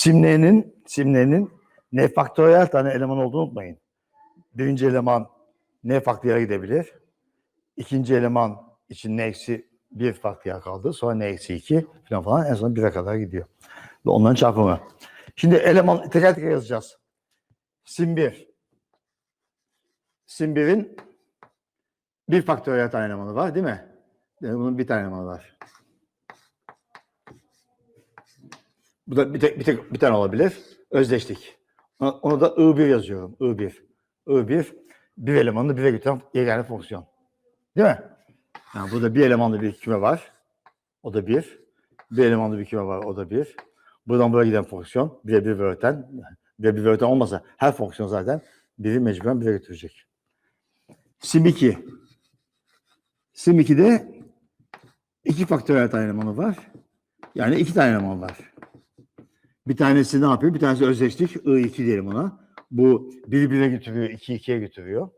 Simle'nin simlenin n faktöriyel tane eleman olduğunu unutmayın. Birinci eleman n faktöriyel gidebilir. İkinci eleman için n eksi 1 faktöriyel kaldı. Sonra n eksi 2 falan falan en son 1'e kadar gidiyor. Ve onların çarpımı. Şimdi eleman teker teker yazacağız. Sim 1. Sim 1'in bir faktöriyel tane elemanı var değil mi? Yani bunun bir tane elemanı var. Bu da bir tek, bir tek bir tane olabilir. Özdeşlik. Ona, ona da I1 yazıyorum. I1. I1 bir elemanını bire götüren yegane fonksiyon. Değil mi? Yani burada bir elemanlı bir küme var. O da bir. Bir elemanlı bir küme var. O da bir. Buradan buraya giden fonksiyon. Bire bir öten. Bire bir öten olmasa her fonksiyon zaten biri mecburen bire götürecek. Sim 2. Sim 2'de iki faktöriyel tane elemanı var. Yani iki tane eleman var. Bir tanesi ne yapıyor? Bir tanesi özdeşlik. I2 diyelim ona. Bu 1 1'e götürüyor, 2 2'ye götürüyor.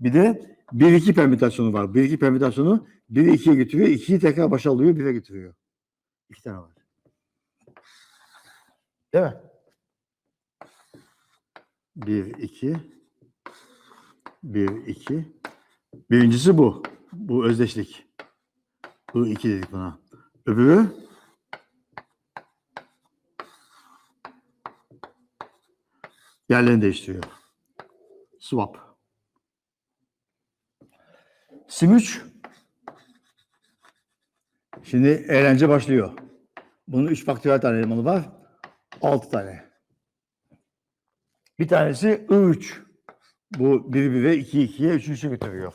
Bir de 1 2 permütasyonu var. 1 2 permütasyonu 1'i 2'ye götürüyor, 2'yi tekrar başa alıyor, 1'e götürüyor. İki tane var. Değil mi? 1 2 1 2 Birincisi bu. Bu özdeşlik. I2 dedik buna. Öbürü yerlerini değiştiriyor. Swap. Sim 3. Şimdi eğlence başlıyor. Bunun 3 faktöriyel tane elemanı var. 6 tane. Bir tanesi I3. Bu 1 1'e 2 2'ye 3 3'e götürüyor.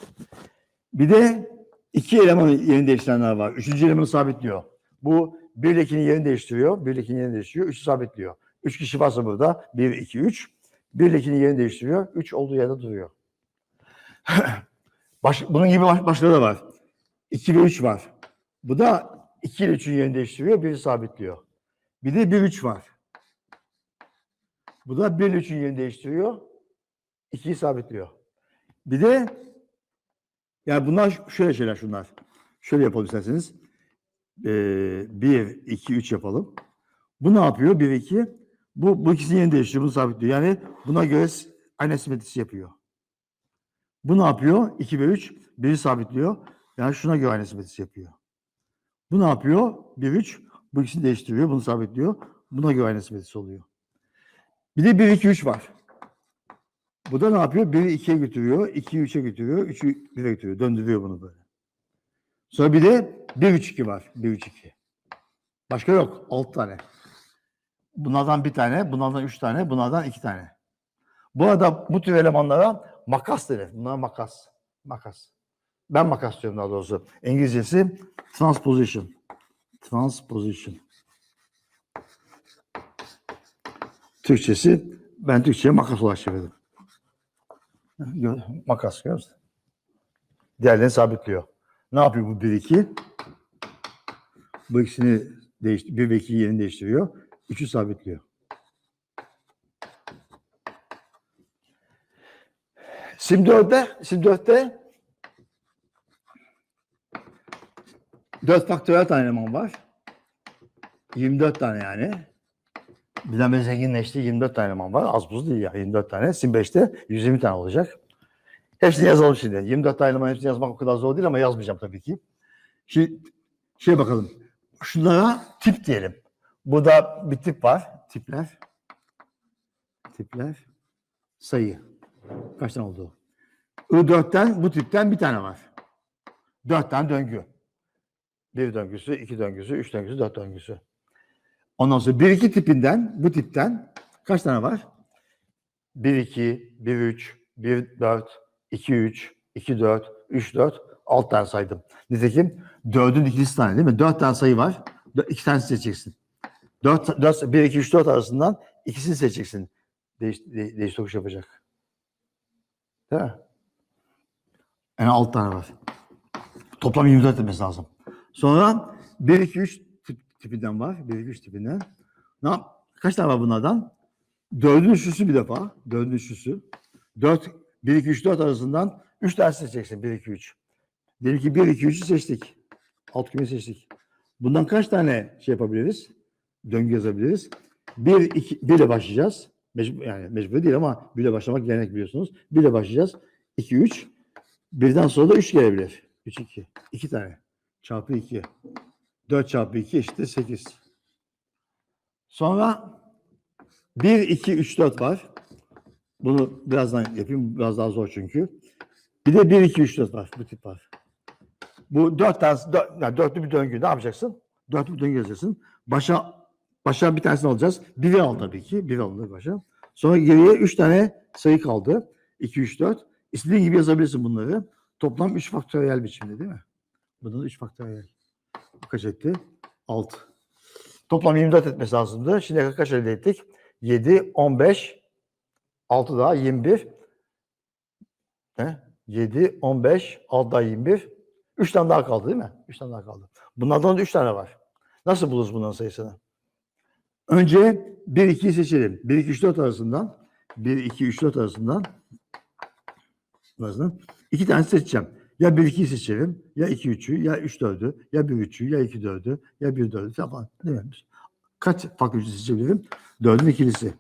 Bir de iki elemanın yerini değiştirenler var. Üçüncü elemanı sabitliyor. Bu 1 ile 2'nin yerini değiştiriyor. 1 ile 2'nin yerini değiştiriyor. 3'ü sabitliyor. 3 kişi varsa burada 1, 2, 3. 1 ile 2'nin yerini değiştiriyor. 3 olduğu yerde duruyor. Baş, bunun gibi baş, başları da var. 2 ve 3 var. Bu da 2 ile 3'ün yerini değiştiriyor. 1'i sabitliyor. Bir de 1, 3 var. Bu da 1 ile 3'ün yerini değiştiriyor. 2'yi sabitliyor. Bir de yani bunlar şöyle şeyler şunlar. Şöyle yapalım isterseniz. Ee, 1, 2, 3 yapalım. Bu ne yapıyor? 1, 2. Bu, bu ikisinin yerini değiştiriyor. Bunu sabitliyor. Yani buna göre aynı simetrisi yapıyor. Bu ne yapıyor? 2 ve 3. Biri sabitliyor. Yani şuna göre aynı simetrisi yapıyor. Bu ne yapıyor? 1, 3. Bu ikisini değiştiriyor. Bunu sabitliyor. Buna göre aynı simetrisi oluyor. Bir de 1, 2, 3 var. Bu da ne yapıyor? 1'i 2'ye götürüyor, 2'yi 3'e götürüyor, 3'ü 1'e götürüyor. Döndürüyor bunu böyle. Sonra bir de 1 3 2 var. 1 3 2. Başka yok. 6 tane. Bunlardan bir tane, bunlardan üç tane, bunlardan iki tane. Bu arada bu tür elemanlara makas denir. Bunlar makas. Makas. Ben makas diyorum daha doğrusu. İngilizcesi transposition. Transposition. Türkçesi ben Türkçe'ye makas olarak çevirdim. Gö- Makas görüyorsun. Diğerlerini sabitliyor. Ne yapıyor bu 1 2? Bu ikisini değiş 1 ve 2 yerini değiştiriyor. 3'ü sabitliyor. Sim 4'te, Sim 4'te 4 faktöriyel tane eleman var. 24 tane yani. Birden bir zenginleşti. 24 tane eleman var. Az buz değil ya. 24 tane. Sim 5'te 120 tane olacak. Hepsini yazalım şimdi. 24 tane eleman hepsini yazmak o kadar zor değil ama yazmayacağım tabii ki. Şimdi şey bakalım. Şunlara tip diyelim. Burada bir tip var. Tipler. Tipler. Sayı. Kaç tane oldu? I4'ten bu tipten bir tane var. 4 tane döngü. Bir döngüsü, iki döngüsü, üç döngüsü, dört döngüsü. Ondan sonra 1-2 tipinden, bu tipten kaç tane var? 1-2, 1-3, 1-4, 2-3, 2-4, 3-4, 6 tane saydım. Nitekim 4'ün ikisi tane değil mi? 4 tane sayı var. 2 tane seçeceksin. 4, 4, 1, 2, 3, 4 arasından ikisini seçeceksin. Değiş, de, değiş tokuş yapacak. Değil mi? Yani 6 tane var. Toplam 24 demesi lazım. Sonra 1, 2, 3 tip, tipinden var. 1, 2, 3 tipinden. Ne? Kaç tane var bunlardan? Dördün üçlüsü bir defa. Dördün üçlüsü. 4, 1, 2, 3, 4 arasından 3 tane seçeceksin. 1, 2, 3. Diyelim ki 1, 2, 3'ü seçtik. Alt kümeyi seçtik. Bundan kaç tane şey yapabiliriz? Döngü yazabiliriz. 1, 2, 1 ile başlayacağız. Mecbur, yani mecbur değil ama 1 ile başlamak gelenek biliyorsunuz. 1 ile başlayacağız. 2, 3. Birden sonra da 3 gelebilir. 3, 2. 2 tane. Çarpı 2. 4 çarpı 2 eşittir 8. Sonra 1, 2, 3, 4 var. Bunu birazdan yapayım. Biraz daha zor çünkü. Bir de 1, 2, 3, 4 var. Bu tip var. Bu 4 tane, 4, yani dörtlü bir döngü. Ne yapacaksın? Dörtlü bir döngü yazacaksın. Başa, başa bir tanesini alacağız. 1'i al tabii ki. 1 alınır başa. Sonra geriye 3 tane sayı kaldı. 2, 3, 4. İstediğin gibi yazabilirsin bunları. Toplam 3 faktöriyel biçimde değil mi? Bunun 3 faktöriyel. Kaç etti? 6. Toplam 24 etmesi lazımdı. Şimdi kaç elde ettik? 7, 15, 6 daha 21. Ne? 7, 15, 6 daha 21. 3 tane daha kaldı değil mi? 3 tane daha kaldı. Bunlardan da 3 tane var. Nasıl buluruz bunların sayısını? Önce 1, 2'yi seçelim. 1, 2, 3, 4 arasından 1, 2, 3, 4 arasından arasından iki tane seçeceğim. Ya 1, 2'yi seçerim, ya 2, 3'ü, ya 3, 4'ü, ya 1, 3'ü, ya 2, 4'ü, ya 1, 4'ü falan. Mi? Kaç farklı üçlü seçebilirim? 4'ün ikilisi.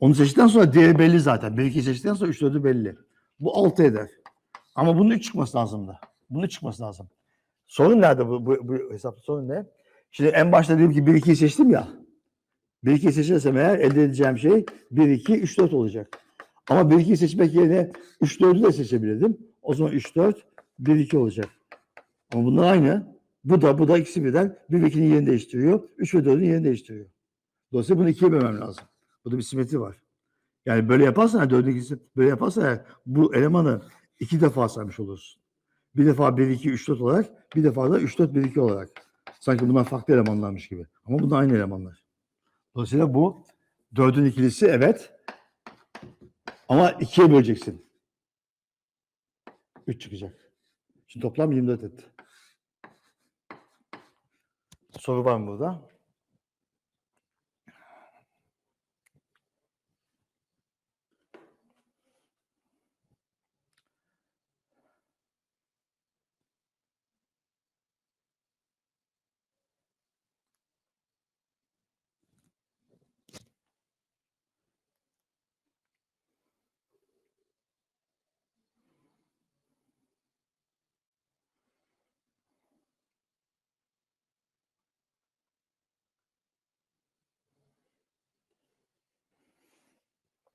Onu seçtikten sonra diğeri belli zaten. 1, 2'yi seçtikten sonra 3, 4'ü belli. Bu 6 eder. Ama bunun 3 çıkması lazımdı. Bunun 3 çıkması lazım. Sorun nerede bu, bu, bu hesapta sorun ne? Şimdi en başta dedim ki 1, 2'yi seçtim ya. 1, 2'yi seçersem eğer elde edeceğim şey 1, 2, 3, 4 olacak. Ama 1, 2'yi seçmek yerine 3, 4'ü de seçebilirdim. O zaman 3, 4, 1, 2 olacak. Ama bunlar aynı. Bu da bu da ikisi birden 1 ve 2'nin yerini değiştiriyor. 3 ve 4'ün yerini değiştiriyor. Dolayısıyla bunu ikiye bölmem lazım. Burada bir simetri var. Yani böyle yaparsan, 4'ün ikisi böyle yaparsan bu elemanı iki defa saymış olursun. Bir defa 1, 2, 3, 4 olarak, bir defa da 3, 4, 1, 2 olarak. Sanki bunlar farklı elemanlarmış gibi. Ama bunlar aynı elemanlar. Dolayısıyla bu 4'ün ikilisi evet. Ama ikiye böleceksin. 3 çıkacak. Şimdi toplam 24 etti. Soru var mı burada?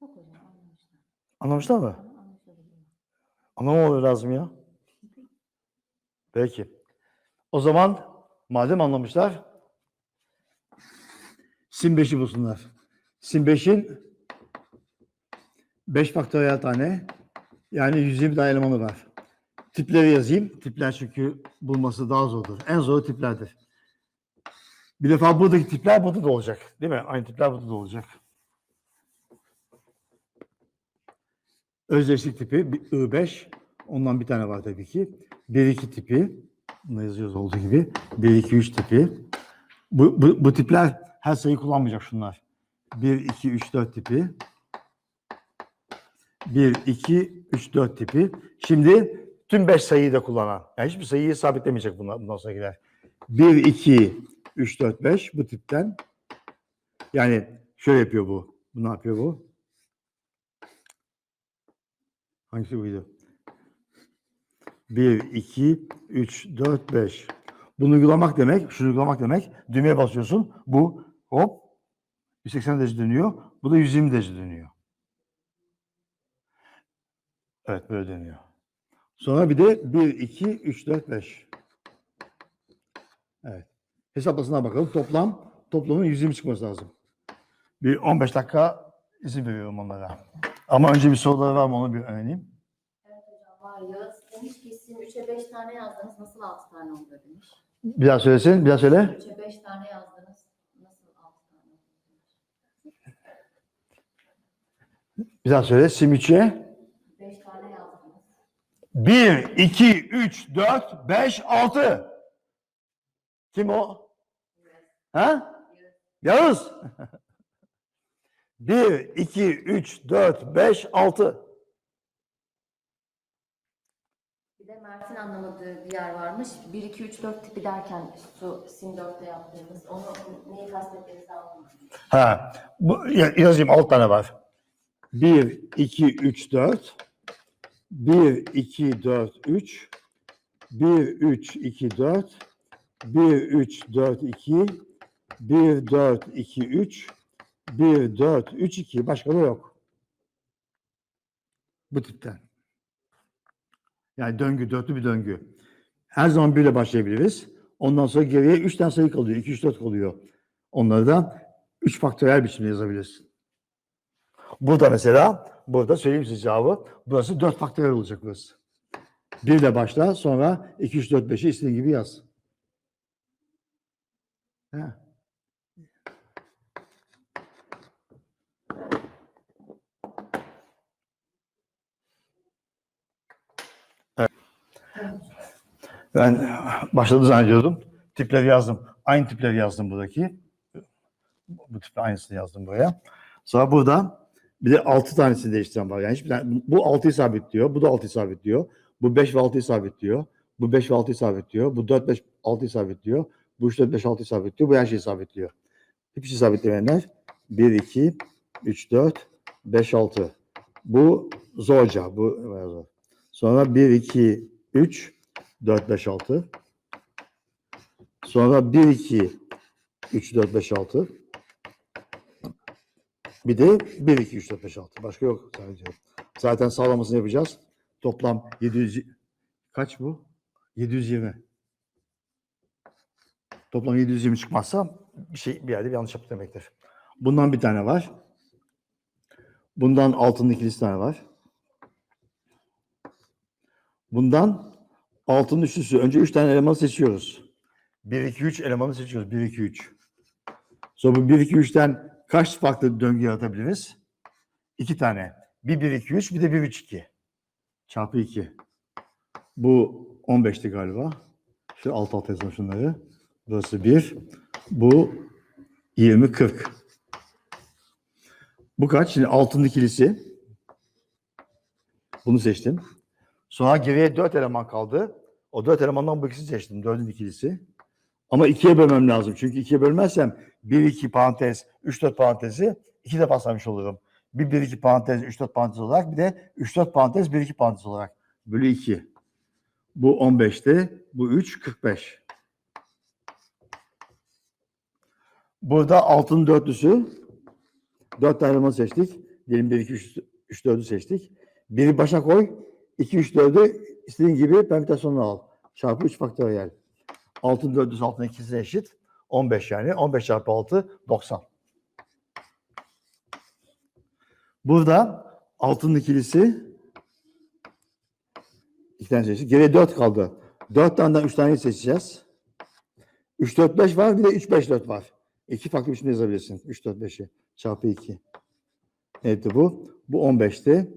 Yok hocam anlamışlar. Anlamışlar mı? Anlamamaları lazım ya. Peki. O zaman madem anlamışlar sim 5'i bulsunlar. Sim 5'in 5 faktöriyel tane yani 120 tane elemanı var. Tipleri yazayım. Tipler çünkü bulması daha zordur. En zor tiplerdir. Bir defa buradaki tipler burada da olacak. Değil mi? Aynı tipler burada da olacak. Özdeşlik tipi bir I5. Ondan bir tane var tabii ki. 1-2 tipi. Bunu yazıyoruz olduğu gibi. 1-2-3 tipi. Bu, bu, bu tipler her sayı kullanmayacak şunlar. 1-2-3-4 tipi. 1-2-3-4 tipi. Şimdi tüm 5 sayıyı da kullanan. Yani hiçbir sayıyı sabitlemeyecek bunlar, bundan sonrakiler. 1-2-3-4-5 bu tipten. Yani şöyle yapıyor bu. Bu ne yapıyor bu? Hangisi buydu? 1, 2, 3, 4, 5. Bunu uygulamak demek, şunu uygulamak demek. Düğmeye basıyorsun. Bu hop 180 derece dönüyor. Bu da 120 derece dönüyor. Evet böyle dönüyor. Sonra bir de 1, 2, 3, 4, 5. Evet. Hesaplasına bakalım. Toplam toplamın 120 çıkması lazım. Bir 15 dakika izin veriyorum onlara. Ama önce bir soruları var mı onu bir öğreneyim. Evet hocam var. Yağız demiş ki siz 3'e 5 tane yazdınız. Nasıl 6 tane oldu demiş. Bir daha söylesin, bir daha söyle. 3'e 5 tane yazdınız. Nasıl 6 tane demiş. Bir daha söyle. Sim 3'e 5 tane yazdınız. 1, 2, 3, 4, 5, 6. Kim o? Ha? Yağız. 1, 2, 3, 4, 5, 6. Bir de Mert'in anlamadığı bir yer varmış. 1, 2, 3, 4 tipi derken şu sim 4'te yaptığımız onu neyi kastettiğinizi anlamadım. Ha, bu, ya- yazayım 6 tane var. 1, 2, 3, 4. 1, 2, 4, 3. 1, 3, 2, 4. 1, 3, 4, 2. 1, 4, 2, 3. 1, 4, 3, 2. Başka da yok. Bu tipten. Yani döngü, dörtlü bir döngü. Her zaman birle başlayabiliriz. Ondan sonra geriye 3 tane sayı kalıyor. 2, 3, 4 kalıyor. Onları da 3 faktöriyel biçimde yazabilirsin. Burada mesela, burada söyleyeyim size cevabı. Burası 4 faktöriyel olacak burası. 1 ile başla, sonra 2, 3, 4, 5'i istediğin gibi yaz. He. Ben başladı zannediyordum. Tipleri yazdım. Aynı tipleri yazdım buradaki bu tip aynısını yazdım buraya. Sonra burada bir de 6 tanesini değiştiren var. Yani hiçbir tane, bu 6'yı sabitliyor. Bu da 6'yı sabitliyor. Bu 5 ve 6'yı sabitliyor. Bu 5 ve 6'yı sabitliyor. Bu 4, 5, 6'yı sabitliyor. Bu 3, 4, 5, 6'yı sabitliyor. Bu her şeyi sabitliyor. Hiçbir şey sabitlemeyenler 1, 2, 3, 4, 5, 6. Bu zorca. Bu zor. Sonra 1, 2, 3, 4, 5, 6. Sonra 1, 2, 3, 4, 5, 6. Bir de 1, 2, 3, 4, 5, 6. Başka yok sadece. Zaten sağlamasını yapacağız. Toplam 700 kaç bu? 720. Toplam 720 çıkmazsa bir şey bir yerde bir yanlış yaptık demektir. Bundan bir tane var. Bundan altının ikilisi var. Bundan altının üçlüsü. Önce 3 tane eleman seçiyoruz. 1, 2, 3 elemanı seçiyoruz. 1, 2, 3. Sonra bu 1, 2, 3'ten kaç farklı döngü yaratabiliriz? 2 tane. Bir 1, 2, 3 bir de 1, 3, 2. Çarpı 2. Bu 15'ti galiba. Şu alt alta yazalım şunları. Burası 1. Bu 20, 40. Bu kaç? Şimdi altın ikilisi. Bunu seçtim. Sonra geriye 4 eleman kaldı. O 4 elemandan bu ikisini seçtim. 4'ün ikilisi. Ama ikiye bölmem lazım. Çünkü ikiye bölmezsem 1-2 parantez, 3-4 parantezi iki defa saymış olurum. Bir 1-2 parantez, 3-4 parantez olarak bir de 3-4 parantez, 1-2 parantez olarak. Bölü 2. Bu 15'ti. Bu 3, 45. Burada altın dörtlüsü. 4 tane seçtik. Diyelim 1, 2, 3, 3 4'ü seçtik. Biri başa koy. 2, 3, 4'ü istediğin gibi permütasyonunu al. Çarpı 3 faktöriyel. Altın dördüz altın ikisi eşit. 15 yani. 15 çarpı 6 90. Burada altın ikilisi iki tane seçtik. Geriye 4 kaldı. 4 taneden 3 tane seçeceğiz. 3, 4, 5 var. Bir de 3, 5, 4 var. İki farklı biçimde yazabilirsin. 3, 4, 5'i. Çarpı 2. Neydi bu? Bu 15'ti.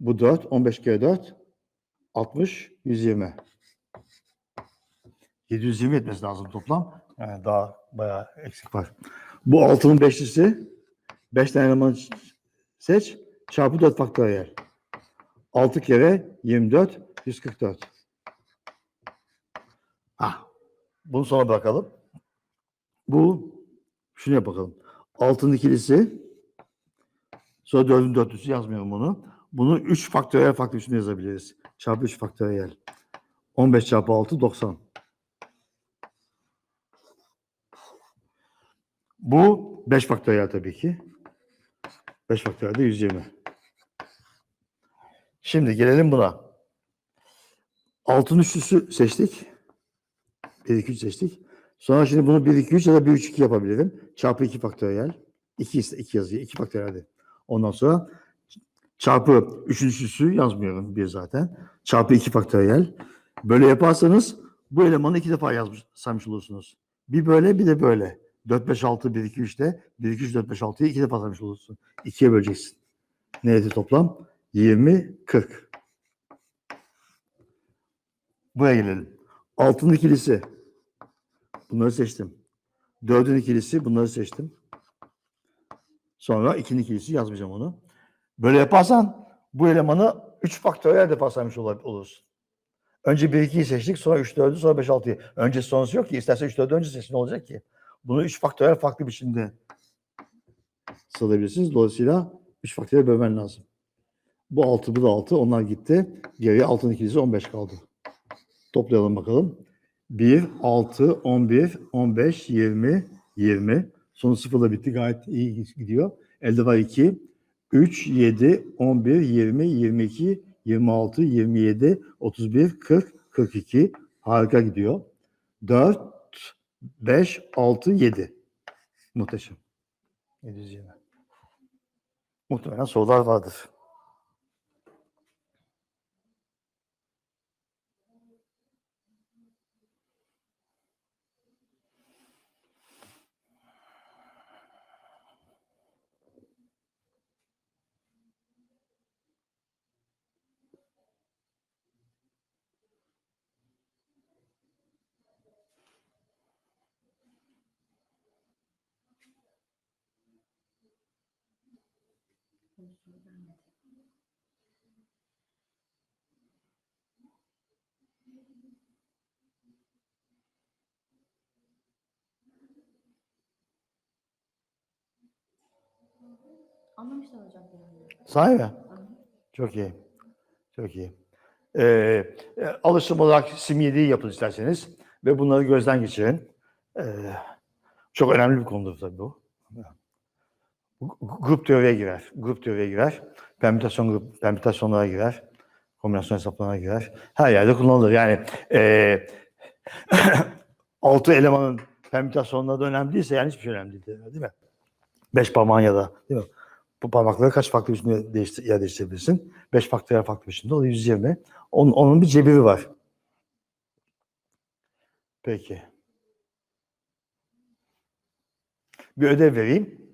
Bu 4. 15 kere 4. 60. 120. 720 etmesi lazım toplam. Yani daha bayağı eksik var. Bu altının beşlisi. 5 tane eleman seç. Çarpı 4 faktöriyel. 6 kere 24. 144. Ah. Bunu sonra bırakalım. Bu şunu yap bakalım. Altın ikilisi. Sonra dördün dörtlüsü yazmıyorum bunu. Bunu 3 faktöriyel biçimde yazabiliriz. Çarpı 3 faktöriyel. 15 çarpı 6 90. Bu 5 faktöriyel tabii ki. 5 faktöriyel de 120. Şimdi gelelim buna. Altın üçlüsü seçtik. 1, 2, 3 seçtik. Sonra şimdi bunu 1, 2, 3 ya da 1, 3, 2 yapabilirim. Çarpı 2 faktöriyel. 2, ise 2 yazıyor. 2 faktöriyel. Ondan sonra çarpı 3'ün üçlüsü yazmıyorum bir zaten. Çarpı 2 faktöriyel. Böyle yaparsanız bu elemanı iki defa yazmış, saymış olursunuz. Bir böyle bir de böyle. 4, 5, 6, 1, 2, 3'te 1, 2, 3, 4, 5, 6'yı iki defa saymış olursun. İkiye böleceksin. Ne etti toplam? 20, 40. Buraya gelelim. Altın ikilisi. Bunları seçtim. Dördün ikilisi bunları seçtim. Sonra ikinin ikilisi yazmayacağım onu. Böyle yaparsan bu elemanı 3 faktöriyel defa saymış ol- olursun. Önce 1 2'yi seçtik, sonra 3 4'ü, sonra 5 6'yı. Öncesi sonrası yok ki. İstersen 3 4'ü önce seçin ne olacak ki? Bunu 3 faktörel farklı biçimde sıralayabilirsiniz. Dolayısıyla 3 faktörel bölmen lazım. Bu 6, bu da 6. Onlar gitti. Geriye 6'nın ikilisi 15 kaldı. Toplayalım bakalım. 1, 6, 11, 15, 20, 20. Sonu sıfırla bitti. Gayet iyi gidiyor. Elde var 2, 3, 7, 11, 20, 22, 26, 27, 31, 40, 42. Harika gidiyor. 4, 5, 6, 7. Muhteşem. 720. Muhtemelen sorular vardır. Anlamışlar hocam. Sahi mi? Çok iyi. Çok iyi. Ee, e, alışım olarak sim 7'yi yapın isterseniz ve bunları gözden geçirin. Ee, çok önemli bir konudur tabii bu. Gu- Grup teoriye girer. Grup teoriye girer. Permütasyon grup, permütasyonlara girer. Kombinasyon hesaplamalarına girer. Her yerde kullanılır. Yani e, altı elemanın permütasyonları da önemli değilse yani hiçbir şey önemli değil. Değil mi? Beş parmağın ya da değil mi? Bu parmakları kaç farklı biçimde değiştir, yer değiştirebilirsin? 5 faktöriyel farklı biçimde. O da 120. Onun, onun bir cebiri var. Peki. Bir ödev vereyim.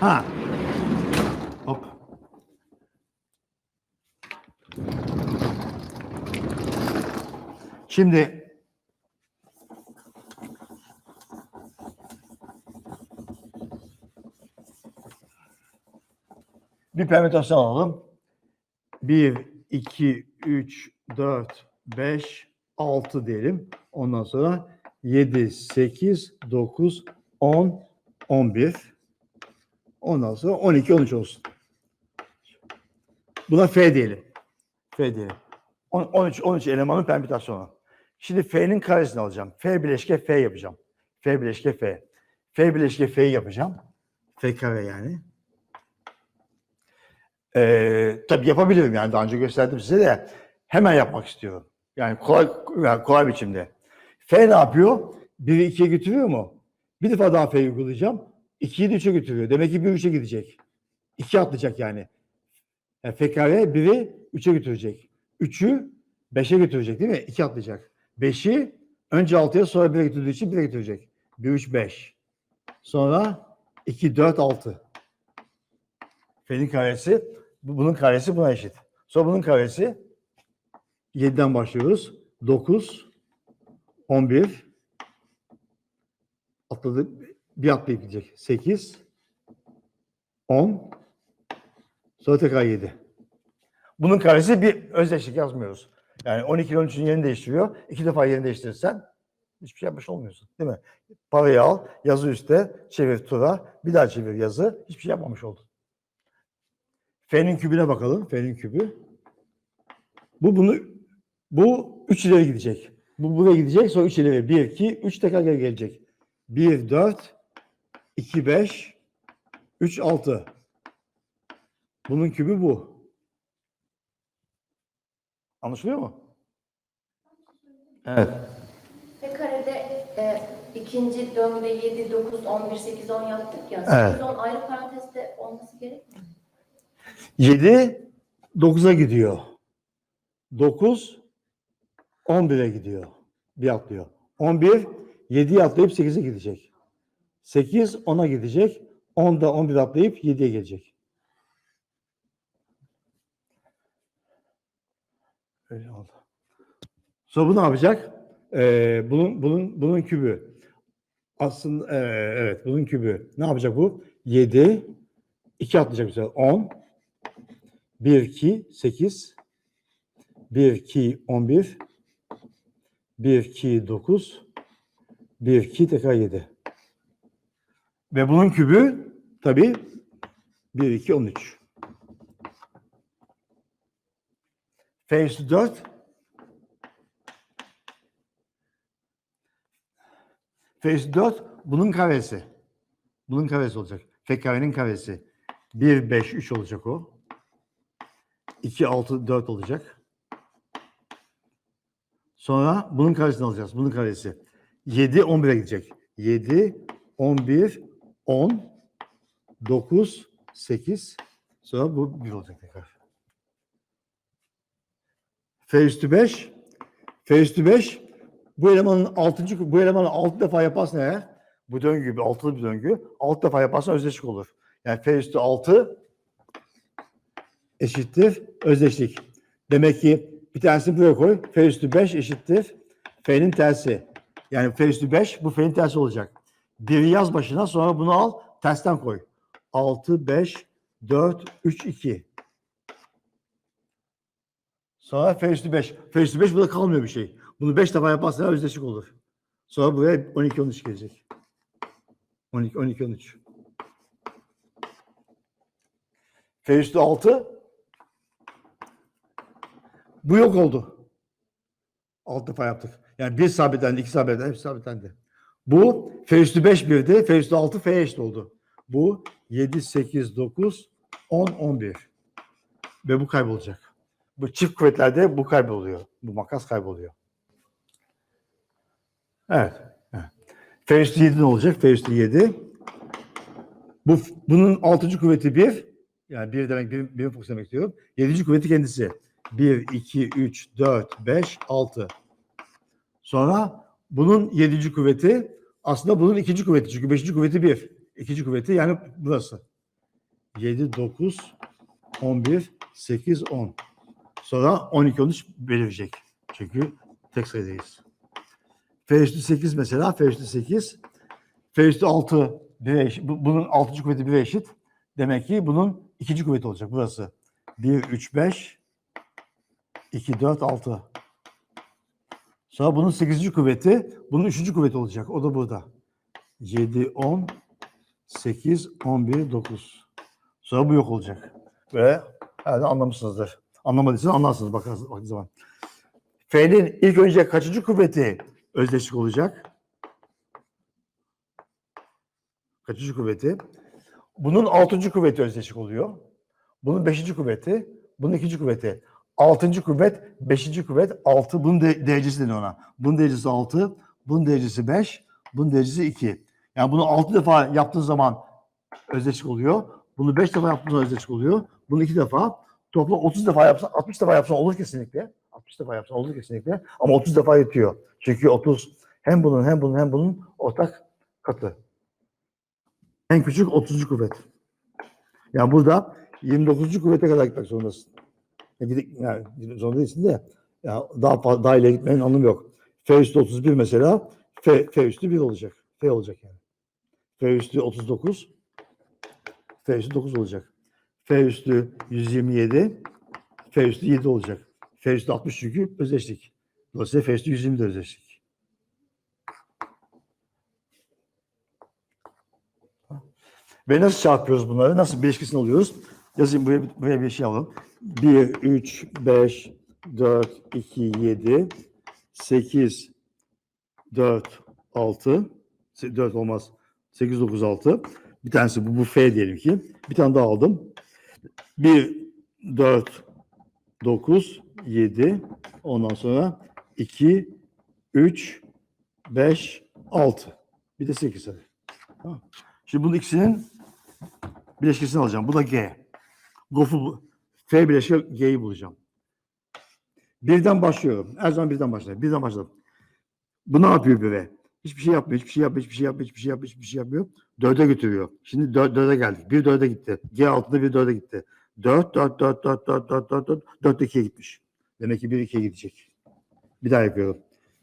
Ha. Hop. Şimdi Bir permütasyon alalım. 1, 2, 3, 4, 5, 6 diyelim. Ondan sonra 7, 8, 9, 10, 11. Ondan sonra 12, 13 olsun. Buna F diyelim. F diyelim. On- 13, 13 elemanın permütasyonu. Şimdi F'nin karesini alacağım. F bileşke F yapacağım. F bileşke F. F bileşke F'yi yapacağım. F kare yani. Ee, tabii yapabilirim yani daha önce gösterdim size de hemen yapmak istiyorum. Yani kolay yani kolay biçimde. F ne yapıyor? 1'i 2'ye götürüyor mu? Bir defa daha F'yi uygulayacağım. 2'yi de 3'e götürüyor. Demek ki 1 3'e gidecek. 2 atlayacak yani. yani F kare 1'i 3'e götürecek. 3'ü 5'e götürecek değil mi? 2 atlayacak. 5'i önce 6'ya sonra 1'e götürdüğü için 1'e götürecek. 1 3 5. Sonra 2 4 6. F'nin karesi, bu- bunun karesi buna eşit. Sonra bunun karesi 7'den başlıyoruz. 9, 11, atladı, bir atlayıp gidecek. 8, 10, sonra tekrar 7. Bunun karesi bir özdeşlik yazmıyoruz. Yani 12 ile 13'ün yerini değiştiriyor. İki defa yerini değiştirirsen hiçbir şey yapmış olmuyorsun. Değil mi? Parayı al, yazı üstte, çevir tura, bir daha çevir yazı. Hiçbir şey yapmamış oldun. F'nin kübüne bakalım. F'nin kübü. Bu bunu bu 3 ileri gidecek. Bu buraya gidecek sonra 3 ileri. 1 2 3 tekrar geri gelecek. 1 4 2 5 3 6. Bunun kübü bu. Anlaşılıyor mu? Evet. F karede e, ikinci döngüde 7, 9, 11, 8, 10 yaptık ya. 8, Evet. 10 ayrı parantezde olması gerekmiyor mu? 7 9'a gidiyor. 9 11'e gidiyor. Bir atlıyor. 11 7'ye atlayıp 8'e gidecek. 8 10'a gidecek. 10 da 11 atlayıp 7'ye gelecek. Öyle oldu. Sonra bu ne yapacak? Ee, bunun bunun bunun kübü. Aslında ee, evet bunun kübü. Ne yapacak bu? 7 2 atlayacak mesela 10 1, 2, 8, 1, 2, 11, 1, 2, 9, 1, 2, tekrar 7. Ve bunun kübü tabii 1, 2, 13. F üstü 4 F üstü 4 bunun karesi. Bunun karesi olacak. F karenin karesi. 1, 5, 3 olacak o. 2, 6, 4 olacak. Sonra bunun karesini alacağız. Bunun karesi. 7, 11'e gidecek. 7, 11, 10, 9, 8. Sonra bu 1 olacak tekrar. F üstü 5. F üstü 5. Bu elemanın 6. bu elemanı 6 defa yaparsan eğer bu döngü bir altılı bir döngü. 6 defa yaparsan özdeşlik olur. Yani F üstü 6 eşittir özdeşlik. Demek ki bir tanesini buraya koy. F üstü 5 eşittir F'nin tersi. Yani F üstü 5 bu F'nin tersi olacak. Biri yaz başına sonra bunu al tersten koy. 6, 5, 4, 3, 2. Sonra F üstü 5. F üstü 5 burada kalmıyor bir şey. Bunu 5 defa yaparsan özdeşlik olur. Sonra buraya 12, 13 gelecek. 12, 12, 13. F üstü 6. Bu yok oldu. 6 defa yaptık. Yani bir sabitlendi, iki sabitlendi, hepsi sabitlendi. Bu F üstü 5 birdi. F üstü 6 F'ye eşit oldu. Bu 7, 8, 9, 10, 11. Ve bu kaybolacak. Bu çift kuvvetlerde bu kayboluyor. Bu makas kayboluyor. Evet. evet. F üstü 7 ne olacak? F üstü 7. Bu, bunun 6. kuvveti 1. Yani 1 demek 1, 1 fokus demek istiyorum. 7. kuvveti kendisi. 1, 2, 3, 4, 5, 6. Sonra bunun 7. kuvveti aslında bunun ikinci kuvveti. Çünkü 5. kuvveti 1. İkinci kuvveti yani burası. 7, 9, 11, 8, 10. Sonra 12, 13 belirecek. Çünkü tek sayıdayız. F üstü 8 mesela. F üstü 8. F üstü 6 1'e eşit. Bu- Bunun 6. kuvveti 1'e eşit. Demek ki bunun ikinci kuvveti olacak. Burası. 1, 3, 5, 2, 4, 6. Sonra bunun 8. kuvveti, bunun 3. kuvveti olacak. O da burada. 7, 10, 8, 11, 9. Sonra bu yok olacak. Ve herhalde anlamışsınızdır. Anlamadıysanız anlarsınız bakarsınız bakın zaman. F'nin ilk önce kaçıncı kuvveti özdeşlik olacak? Kaçıncı kuvveti? Bunun altıncı kuvveti özdeşlik oluyor. Bunun beşinci kuvveti, bunun ikinci kuvveti. Altıncı kuvvet, beşinci kuvvet, altı. Bunun de- derecesi deniyor ona. Bunun derecesi altı, bunun derecesi beş, bunun derecesi iki. Yani bunu altı defa yaptığın zaman özdeşlik oluyor. Bunu beş defa yaptığın zaman özdeşlik oluyor. Bunu iki defa. Toplam 30 defa yapsan, 60 defa yapsan olur kesinlikle. 60 defa yapsan olur kesinlikle. Ama 30 defa yetiyor. Çünkü 30 hem bunun hem bunun hem bunun ortak katı. En küçük 30. kuvvet. Yani burada 29. kuvvete kadar gitmek zorundasın. Gidip, yani zorunda değilsin de ya daha fazla, daha ileri gitmenin anlamı yok. F üstü 31 mesela F, F üstü 1 olacak. F olacak yani. F üstü 39 F üstü 9 olacak. F üstü 127 F üstü 7 olacak. F üstü 60 çünkü özdeşlik. Dolayısıyla F üstü 120 de özdeşlik. Ve nasıl çarpıyoruz bunları? Nasıl bir ilişkisini alıyoruz? Yazayım buraya, buraya bir şey alalım. 1, 3, 5, 4, 2, 7, 8, 4, 6, 4 olmaz. 8, 9, 6. Bir tanesi bu, bu F diyelim ki. Bir tane daha aldım. 1, 4, 9, 7. Ondan sonra 2, 3, 5, 6. Bir de 8 hadi. Şimdi bunun ikisinin bileşkesini alacağım. Bu da G. Gof'u F bileşke G'yi bulacağım. Birden başlıyorum. Her zaman birden başlar. Birden başladım. Bu ne yapıyor bir Hiçbir şey yapmıyor, hiçbir şey yapmıyor, hiçbir şey yapmıyor, hiçbir şey yapmıyor, hiçbir şey yapmıyor. Dörde götürüyor. Şimdi dör, dörde geldik. Bir dörde gitti. G altında bir dörde gitti. Dört, dört, dört, dört, dört, dört, dört, dört, dört ikiye gitmiş. Demek ki bir ikiye gidecek. Bir daha yapıyorum.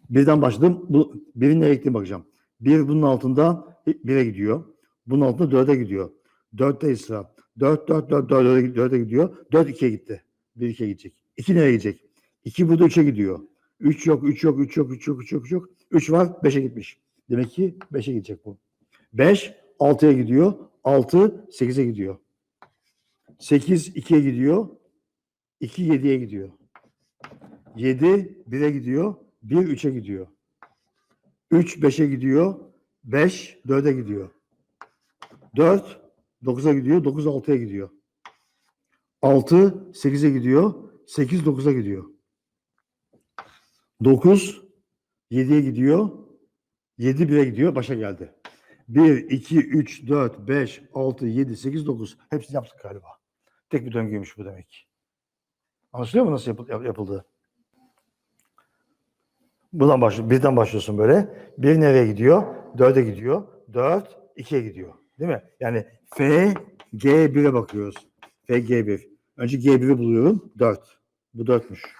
Birden başladım. Bu, birin gittiğine bakacağım. Bir bunun altında bire gidiyor. Bunun altında dörde gidiyor. Dörtte sıra. 4, 4, 4, 4, 4'e gidiyor. 4, 2'ye gitti. 1, 2'ye gidecek. 2 nereye gidecek? 2 burada 3'e gidiyor. 3 yok, 3 yok, 3 yok, 3 yok, 3 yok, 3 yok. 3 var, 5'e gitmiş. Demek ki 5'e gidecek bu. 5, 6'ya gidiyor. 6, 8'e gidiyor. 8, 2'ye gidiyor. 2, 7'ye gidiyor. 7, 1'e gidiyor. 1, 3'e gidiyor. 3, 5'e gidiyor. 5, 4'e gidiyor. 4, 9'a gidiyor. 9, 6'ya gidiyor. 6, 8'e gidiyor. 8, 9'a gidiyor. 9, 7'ye gidiyor. 7, 1'e gidiyor. Başa geldi. 1, 2, 3, 4, 5, 6, 7, 8, 9. Hepsini yaptık galiba. Tek bir döngüymüş bu demek. Anlaşılıyor mu nasıl yap- yapıldığı? Buradan başlıyor. Birden başlıyorsun böyle. Bir nereye gidiyor? Dörde gidiyor. Dört, ikiye gidiyor. Değil mi? Yani F, G1'e bakıyoruz. F, G1. Önce G1'i buluyorum. Dört. Bu dörtmüş.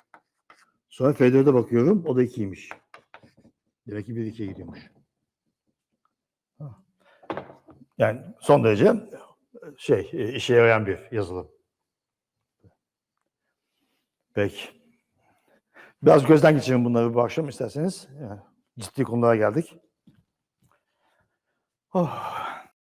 Sonra F4'e bakıyorum. O da ikiymiş. Demek ki bir ikiye gidiyormuş. Ha. Yani son derece şey e, işe yarayan bir yazılım. Peki. Biraz gözden geçirelim bunları bu akşam isterseniz. Ciddi konulara geldik. Oh.